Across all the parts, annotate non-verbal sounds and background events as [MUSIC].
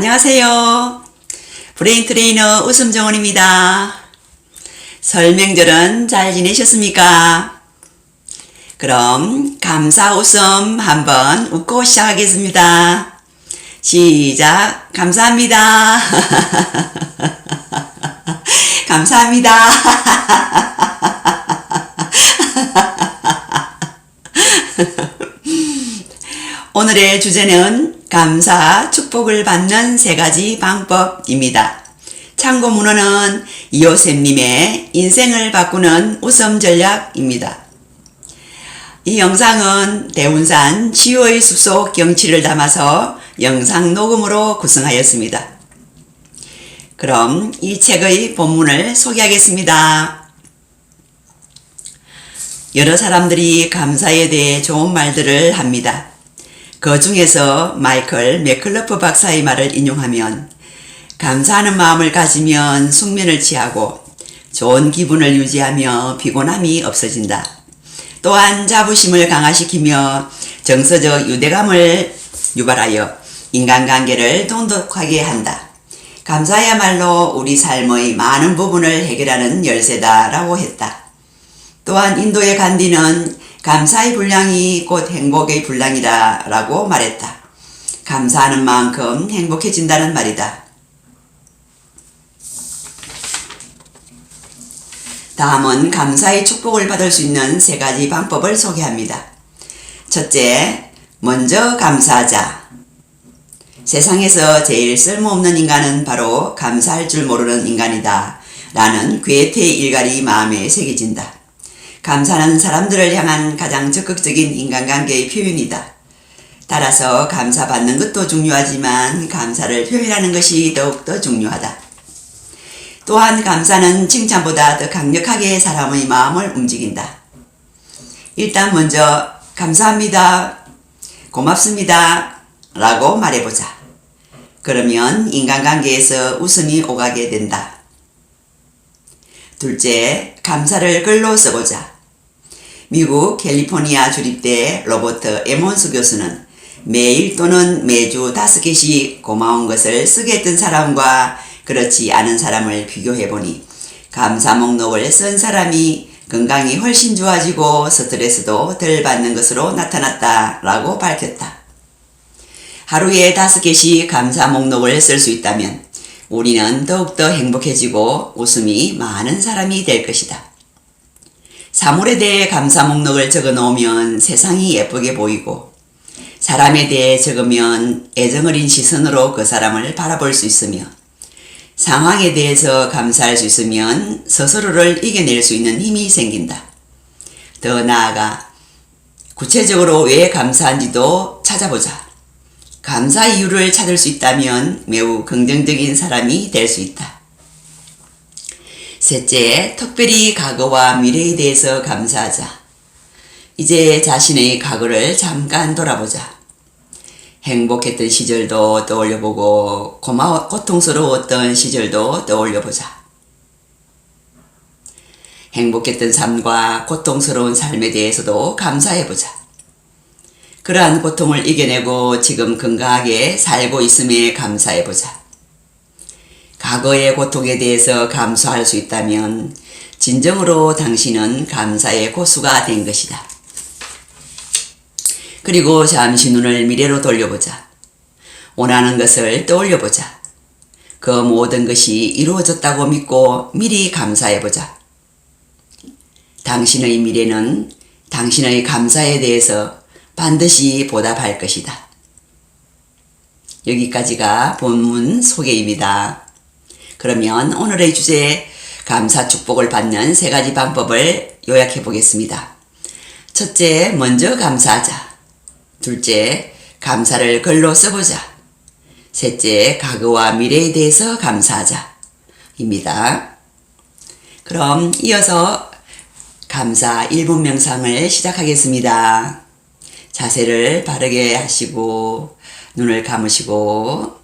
안녕하세요. 브레인 트레이너 웃음정원입니다. 설명절은 잘 지내셨습니까? 그럼 감사 웃음 한번 웃고 시작하겠습니다. 시작. 감사합니다. [LAUGHS] 감사합니다. [LAUGHS] 오늘의 주제는 감사, 축복을 받는 세 가지 방법입니다. 참고 문헌은 이호쌤님의 인생을 바꾸는 웃음 전략입니다. 이 영상은 대운산 치유의 숲속 경치를 담아서 영상 녹음으로 구성하였습니다. 그럼 이 책의 본문을 소개하겠습니다. 여러 사람들이 감사에 대해 좋은 말들을 합니다. 그 중에서 마이클 맥클러프 박사의 말을 인용하면 감사하는 마음을 가지면 숙면을 취하고 좋은 기분을 유지하며 피곤함이 없어진다. 또한 자부심을 강화시키며 정서적 유대감을 유발하여 인간관계를 돈독하게 한다. 감사야말로 우리 삶의 많은 부분을 해결하는 열쇠다라고 했다. 또한 인도의 간디는 감사의 분량이 곧 행복의 분량이다 라고 말했다. 감사하는 만큼 행복해진다는 말이다. 다음은 감사의 축복을 받을 수 있는 세 가지 방법을 소개합니다. 첫째, 먼저 감사하자. 세상에서 제일 쓸모없는 인간은 바로 감사할 줄 모르는 인간이다. 라는 괴테의 일갈이 마음에 새겨진다. 감사는 사람들을 향한 가장 적극적인 인간관계의 표현이다. 따라서 감사받는 것도 중요하지만 감사를 표현하는 것이 더욱더 중요하다. 또한 감사는 칭찬보다 더 강력하게 사람의 마음을 움직인다. 일단 먼저 감사합니다. 고맙습니다. 라고 말해보자. 그러면 인간관계에서 웃음이 오가게 된다. 둘째, 감사를 글로 써보자. 미국 캘리포니아 주립대 로버트 에몬스 교수는 매일 또는 매주 다섯 개씩 고마운 것을 쓰게 했던 사람과 그렇지 않은 사람을 비교해보니 감사 목록을 쓴 사람이 건강이 훨씬 좋아지고 스트레스도 덜 받는 것으로 나타났다라고 밝혔다. 하루에 다섯 개씩 감사 목록을 쓸 수 있다면 우리는 더욱더 행복해지고 웃음이 많은 사람이 될 것이다. 사물에 대해 감사 목록을 적어 놓으면 세상이 예쁘게 보이고 사람에 대해 적으면 애정어린 시선으로 그 사람을 바라볼 수 있으며 상황에 대해서 감사할 수 있으면 스스로를 이겨낼 수 있는 힘이 생긴다. 더 나아가 구체적으로 왜 감사한지도 찾아보자. 감사 이유를 찾을 수 있다면 매우 긍정적인 사람이 될 수 있다. 셋째, 특별히 과거와 미래에 대해서 감사하자. 이제 자신의 과거를 잠깐 돌아보자. 행복했던 시절도 떠올려보고 고마워 고통스러웠던 시절도 떠올려보자. 행복했던 삶과 고통스러운 삶에 대해서도 감사해보자. 그러한 고통을 이겨내고 지금 건강하게 살고 있음에 감사해보자. 과거의 고통에 대해서 감수할 수 있다면 진정으로 당신은 감사의 고수가 된 것이다. 그리고 잠시 눈을 미래로 돌려보자. 원하는 것을 떠올려보자. 그 모든 것이 이루어졌다고 믿고 미리 감사해보자. 당신의 미래는 당신의 감사에 대해서 반드시 보답할 것이다. 여기까지가 본문 소개입니다. 그러면 오늘의 주제 감사 축복을 받는 세 가지 방법을 요약해 보겠습니다. 첫째, 먼저 감사하자. 둘째, 감사를 글로 써보자. 셋째, 과거와 미래에 대해서 감사하자. 입니다. 그럼 이어서 감사 1분 명상을 시작하겠습니다. 자세를 바르게 하시고 눈을 감으시고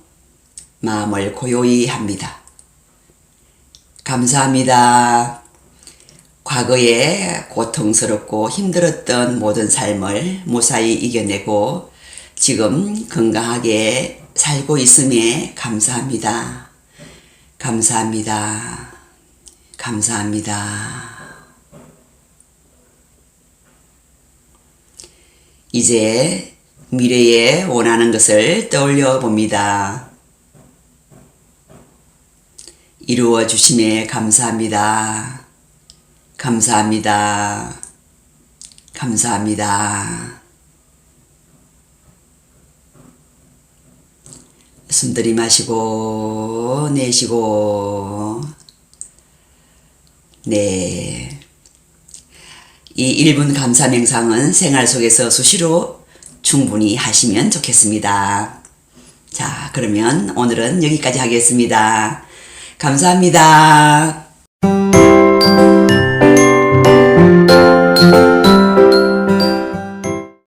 마음을 고요히 합니다. 감사합니다. 과거에 고통스럽고 힘들었던 모든 삶을 무사히 이겨내고 지금 건강하게 살고 있음에 감사합니다. 감사합니다. 감사합니다. 이제 미래에 원하는 것을 떠올려 봅니다. 이루어 주심에 감사합니다. 감사합니다. 감사합니다. 숨 들이마시고 내쉬고 네. 이 1분 감사 명상은 생활 속에서 수시로 충분히 하시면 좋겠습니다. 자, 그러면 오늘은 여기까지 하겠습니다. 감사합니다.